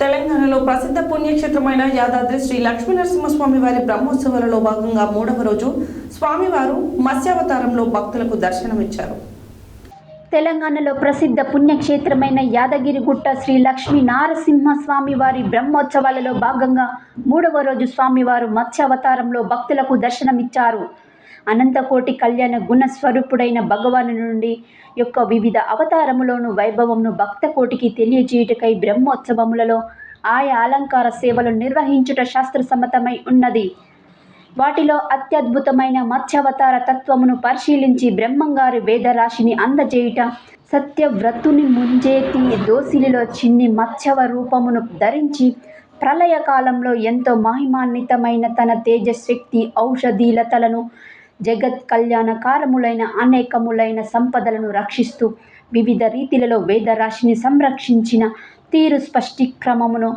తెలంగాణలో ప్రసిద్ధ పుణ్యక్షేత్రమైన యాదాద్రి శ్రీ లక్ష్మీనరసింహస్వామి వారి బ్రహ్మోత్సవాలలో భాగంగా మూడవ రోజు స్వామివారు మత్స్యావతారంలో భక్తులకు దర్శనమిచ్చారు. తెలంగాణలో ప్రసిద్ధ పుణ్యక్షేత్రమైన యాదగిరిగుట్ట శ్రీ లక్ష్మీ నారసింహ స్వామివారి బ్రహ్మోత్సవాలలో భాగంగా మూడవ రోజు స్వామివారు మత్స్యావతారంలో భక్తులకు దర్శనమిచ్చారు. అనంతకోటి కళ్యాణ గుణస్వరూపుడైన భగవాను నుండి యొక్క వివిధ అవతారములోను వైభవమును భక్తకోటికి తెలియజేయుటకై బ్రహ్మోత్సవములలో ఆయా అలంకార సేవలు నిర్వహించుట శాస్త్రసమ్మతమై ఉన్నది. వాటిలో అత్యద్భుతమైన మత్స్యావతార తత్వమును పరిశీలించి బ్రహ్మంగారి వేదరాశిని అందజేయుట సత్యవ్రతుని ముంజేతి దోసిలిలో చిన్ని మత్స్యవ రూపమును ధరించి ప్రళయ కాలంలో ఎంతో మహిమాన్వితమైన తన తేజశక్తి ఔషధీలతలను జగత్ కళ్యాణకారములైన అనేకములైన సంపదలను రక్షిస్తూ వివిధ రీతిలలో వేదరాశిని సంరక్షించిన తీరు స్పష్టిక్రమమును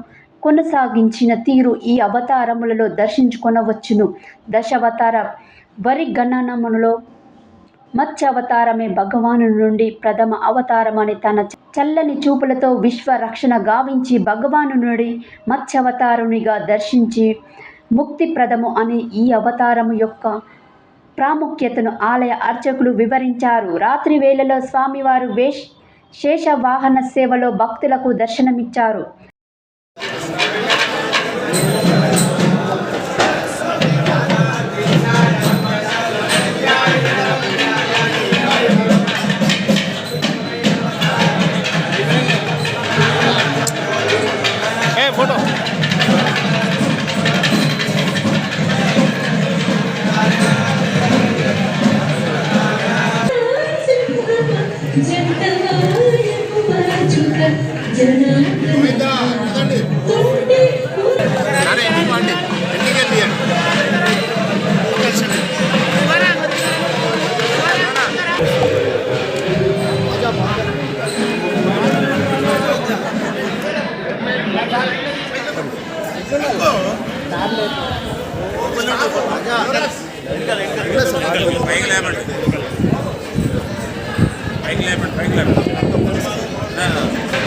కొనసాగించిన తీరు ఈ అవతారములలో దర్శించుకొనవచ్చును. దశావతార వరి గణనములో మత్స్యావతారమే భగవాను నుండి ప్రథమ అవతారమని తన చల్లని చూపులతో విశ్వ రక్షణ గావించి భగవాను నుండి మత్స్యావతారునిగా దర్శించి ముక్తిప్రదము అని ఈ అవతారము యొక్క ప్రాముఖ్యతను ఆలయ అర్చకులు వివరించారు. రాత్రి వేళలో స్వామివారు వేష్ శేషవాహన సేవలో భక్తులకు దర్శనమిచ్చారు. பைக் லேபன் பைக் லேபன்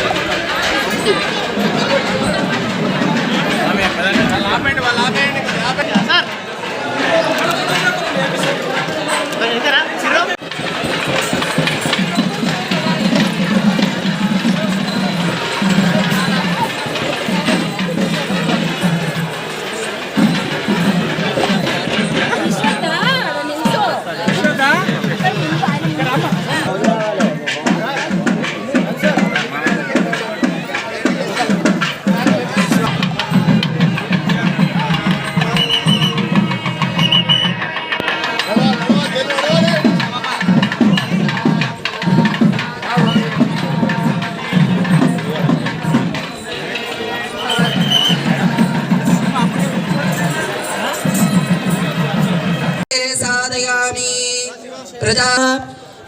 प्रवर्तयामि प्रजा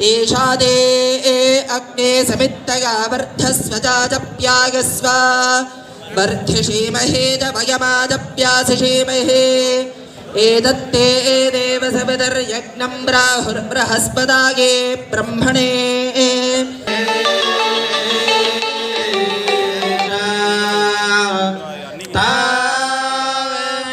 एषा दे अग्ने समित्तया वर्धस्वजा जप्यागस्व वर्धिषीमहे जपयमाजप्यासिषीमहे एतत्ते देवसवितर्यज्ञं ब्रह्मणे।